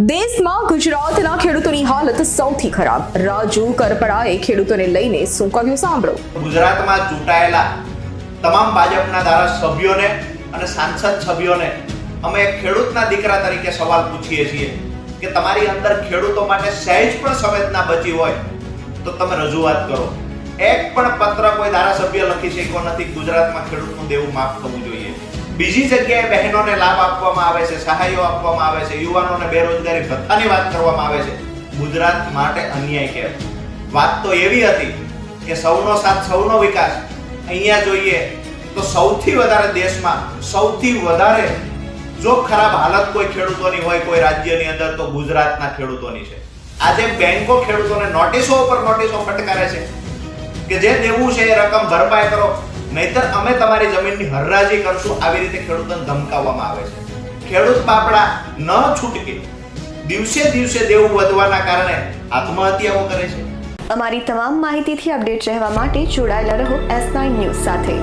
દેશમાં ગુજરાતના ખેડૂતોની હાલત સૌથી ખરાબ. રાજુ કરપડાએ ખેડૂતોને લઈને શું કહ્યું સાંભળો. ગુજરાતમાં ચૂંટાયેલા તમામ ભાજપના ધારાસભ્યોને અને સાંસદ સભ્યોને અમે ખેડૂતના દીકરા તરીકે સવાલ પૂછીએ છીએ કે તમારી અંદર ખેડૂતો માટે સહેજ પણ સંવેદના બચી હોય તો તમે રજૂઆત કરો. એક પણ પત્ર કોઈ ધારાસભ્ય લખી શક્યો નથી ગુજરાતમાં ખેડૂતનું દેવું માફ થવું જોઈએ. બીજી જગ્યાએ બહેનોને લાભ આપવામાં આવે છે, સહાયો આપવામાં આવે છે, યુવાનોને બેરોજગારી ભથ્થાની વાત કરવામાં આવે છે. ગુજરાત માટે અન્યાય કહેવાય. વાત તો એવી હતી કે સૌનો સાથ, સૌનો વિકાસ. અહીંયા જોઈએ તો સૌથી વધારે દેશમાં સૌથી વધારે જો ખરાબ હાલત કોઈ ખેડૂતોની હોય, કોઈ રાજ્યની અંદર, તો ગુજરાતના ખેડૂતોની છે. આજે બેંકો ખેડૂતોને નોટિસો ઉપર નોટિસો ફટકારે છે કે જે દેવું છે એ રકમ ભરપાઈ કરો. નહીતર અમે તમારી જમીનની હરરાજી કરશું, આવી રીતે ખેડૂતોને ધમકાવવામાં આવે છે. ખેડૂત બાપડા ન છૂટકે દિવસે દિવસે દેવું વધવાના કારણે આત્મહત્યાઓ કરે છે. અમારી તમામ માહિતીથી અપડેટ રહેવા માટે જોડાયેલા રહો એસ નાઇન ન્યૂઝ સાથે.